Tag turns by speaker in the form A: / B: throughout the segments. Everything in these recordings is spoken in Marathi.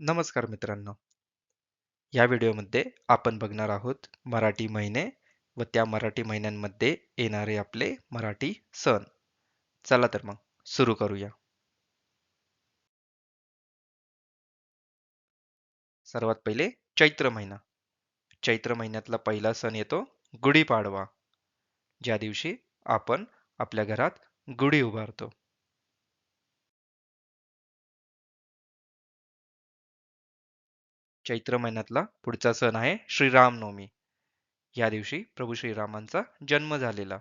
A: नमस्कार मित्रांनो. या व्हिडिओमध्ये आपण बघणार आहोत मराठी महिने व त्या मराठी महिन्यांमध्ये येणारे आपले मराठी सण. चला तर मग सुरू करूया. सर्वात पहिले चैत्र महिना. चैत्र महिन्यातला पहिला सण येतो गुढीपाडवा. ज्या दिवशी आपण आपल्या घरात गुढी उभारतो. चैत्र महिन्यातला पुढचा सण आहे श्रीरामनवमी. या दिवशी प्रभू श्रीरामांचा जन्म झालेला.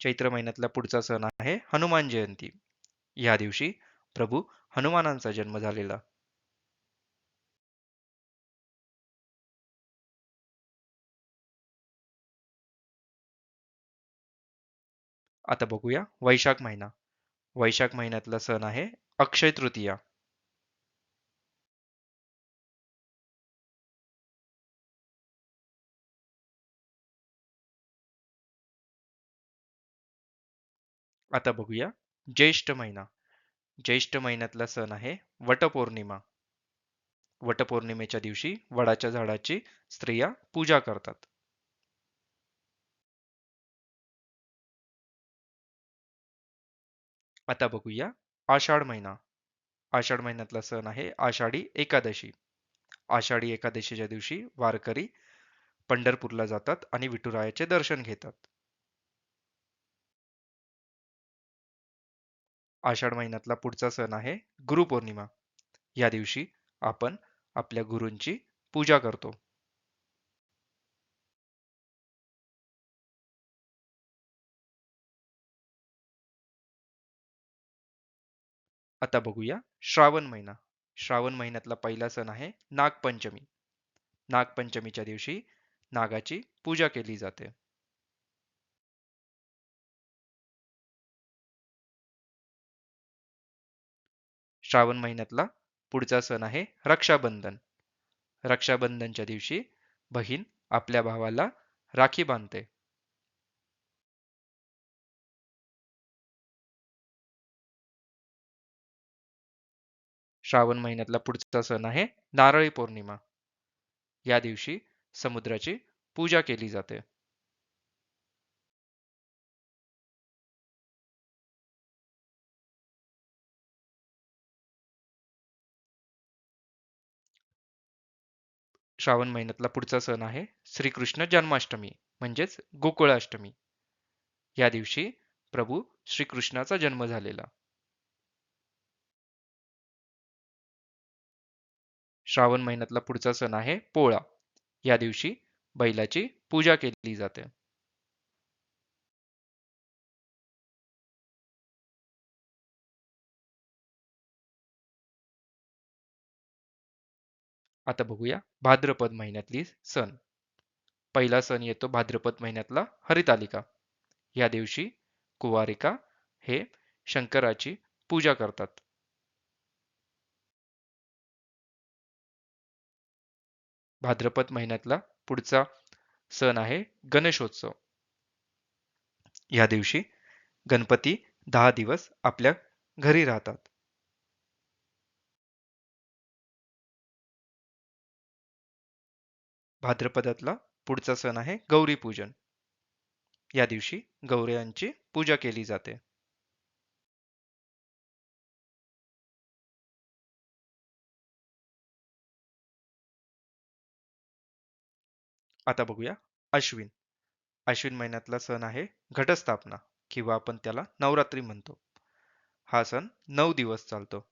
A: चैत्र महिन्यातला पुढचा सण आहे हनुमान जयंती. या दिवशी प्रभू हनुमानांचा जन्म झालेला. आता बघूया. वैशाख महिना. वैशाख महिन्यातला सण आहे अक्षय तृतीया. आता बघूया. ज्येष्ठ महिना. ज्येष्ठ महिन्यातला सण आहे वटपौर्णिमा. वटपौर्णिमेच्या दिवशी वडाच्या झाडाची स्त्रिया पूजा करतात. आता बघूया. आषाढ महिना. आषाढ महिन्यातला सण आहे. आषाढी एकादशी. आषाढी एकादशीच्या दिवशी वारकरी पंढरपूरला जातात आणि विठुरायाचे दर्शन घेतात. आषाढ महिन्यातला पुढचा सण आहे गुरुपौर्णिमा. या दिवशी आपण आपल्या गुरूंची पूजा करतो. आता बघूया. श्रावण महिना. श्रावण महिन्यातला पहिला सण आहे नागपंचमी. नागपंचमीच्या दिवशी नागाची पूजा केली जाते. श्रावण महिन्यातला पुढचा सण आहे रक्षाबंधन. रक्षाबंधनच्या दिवशी बहीण आपल्या भावाला राखी बांधते. श्रावण महिन्यातला पुढचा सण आहे. नारळी पौर्णिमा. या दिवशी समुद्राची पूजा केली जाते. श्रावण महिन्यातला पुढचा सण आहे. श्रीकृष्ण जन्माष्टमी म्हणजेच गोकुळाष्टमी. या दिवशी प्रभू श्रीकृष्णाचा जन्म झालेला. श्रावण महिन्यातला पुढचा सण आहे पोळा. या दिवशी बैलाची पूजा केली जाते. आता बघूया भाद्रपद महिन्यातली सण. पहिला सण येतो भाद्रपद महिन्यातला हरितालिका. या दिवशी कुवारिका हे शंकराची पूजा करतात. भाद्रपद महिन्यातला पुढचा सण आहे गणेशोत्सव. या दिवशी गणपती दहा दिवस आपल्या घरी राहतात. भाद्रपदातला पुढचा सण आहे गौरी पूजन या दिवशी गौऱ्यांची पूजा केली जाते. आता बघूया. अश्विन. अश्विन महिन्यातला सण आहे. घटस्थापना किंवा आपण त्याला नवरात्री म्हणतो. हा सण नऊ दिवस चालतो.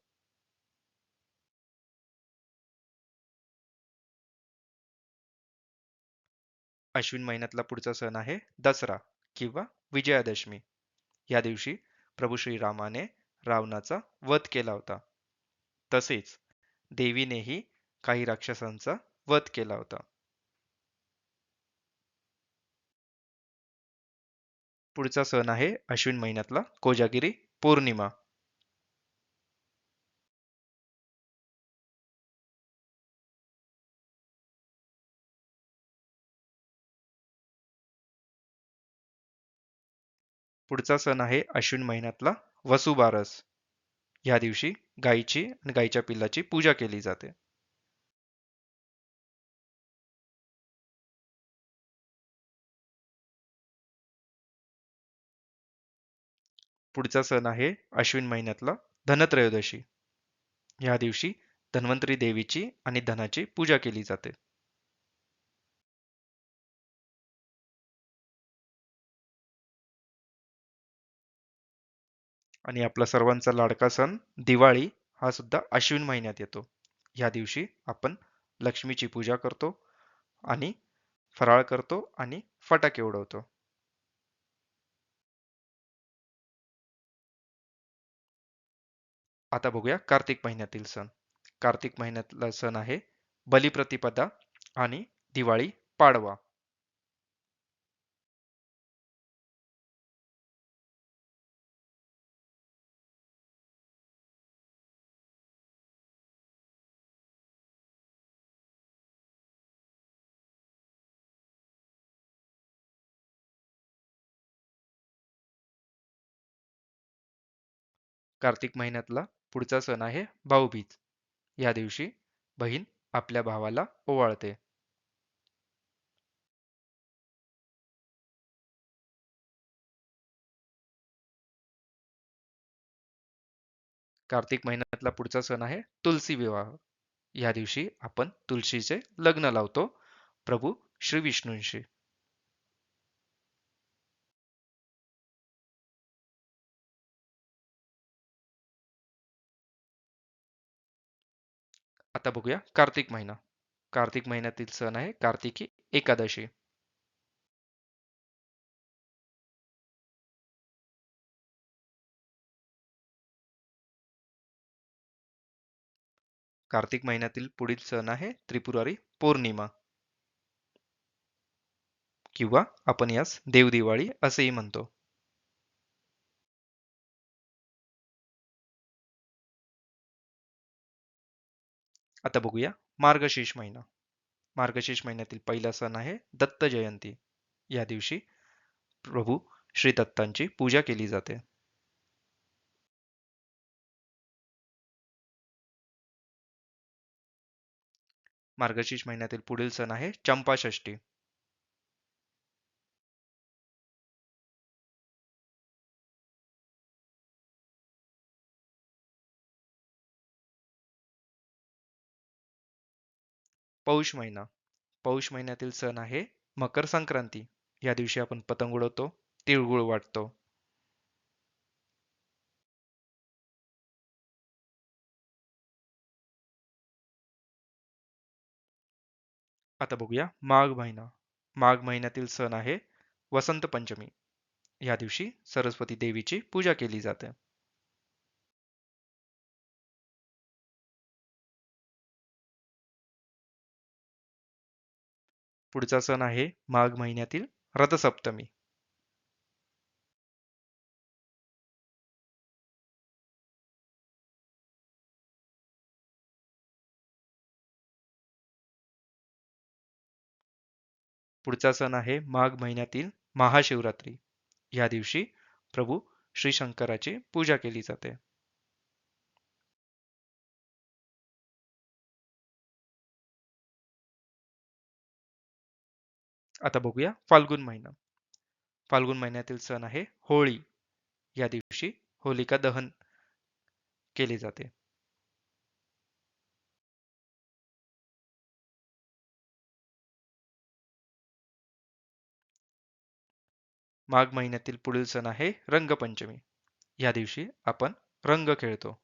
A: अश्विन महिन्यातला पुढचा सण आहे दसरा किंवा विजयादशमी. या दिवशी प्रभू श्रीरामाने रावणाचा वध केला होता. तसेच देवीनेही काही राक्षसांचा वध केला होता. पुढचा सण आहे अश्विन महिन्यातला. कोजागिरी पौर्णिमा. पुढचा सण आहे अश्विन महिन्यातला वसुबारस. ह्या दिवशी गायीची आणि गायीच्या पिल्लाची पूजा केली जाते. पुढचा सण आहे अश्विन महिन्यातला धनत्रयोदशी. या दिवशी धन्वंतरी देवीची आणि धनाची पूजा केली जाते. आणि आपला सर्वांचा लाडका सण दिवाळी हा सुद्धा अश्विन महिन्यात येतो. या दिवशी आपण लक्ष्मीची पूजा करतो आणि फराळ करतो आणि फटाके उडवतो. आता बघूया कार्तिक महिन्यातील सण. कार्तिक महिन्यातला सण आहे बलिप्रतिपदा आणि दिवाळी पाडवा. कार्तिक महिन्यातला पुढचा सण आहे भाऊबीज. या दिवशी बहीण आपल्या भावाला ओवाळते. कार्तिक महिन्यातला पुढचा सण आहे तुलसी विवाह. या दिवशी आपण तुलसीचे लग्न लावतो. प्रभू श्री विष्णूंशी आता बघूया. कार्तिक महिना. कार्तिक महिन्यातील सण आहे. कार्तिकी एकादशी. कार्तिक महिन्यातील पुढील सण आहे त्रिपुरारी पौर्णिमा. किंवा आपण यास देवदिवाळी असेही म्हणतो. आता बघूया. मार्गशीर्ष महिना. मार्गशीर्ष महिन्यातील पहिला सण आहे दत्त जयंती. या दिवशी प्रभू श्री दत्तांची पूजा केली जाते. मार्गशीर्ष महिन्यातील पुढील सण आहे चंपाषष्ठी. पौष महिना. पौष महिन्यातील सण आहे मकर संक्रांती. या दिवशी आपण पतंग उडवतो तिळगुळ वाटतो. आता बघूया माघ महिना. माघ महिन्यातील सण आहे वसंत पंचमी. या दिवशी सरस्वती देवीची पूजा केली जाते. पुढचा सण आहे माघ महिन्यातील रथसप्तमी. पुढचा सण आहे माघ महिन्यातील महाशिवरात्री. या दिवशी प्रभू श्री शंकराची पूजा केली जाते. आता बघूया. फाल्गुन महिना. फाल्गुन महिन्यातील सण आहे होळी. या दिवशी होलिका दहन केले जाते. माघ महिन्यातील पुढील सण आहे रंगपंचमी. या दिवशी आपण रंग खेळतो.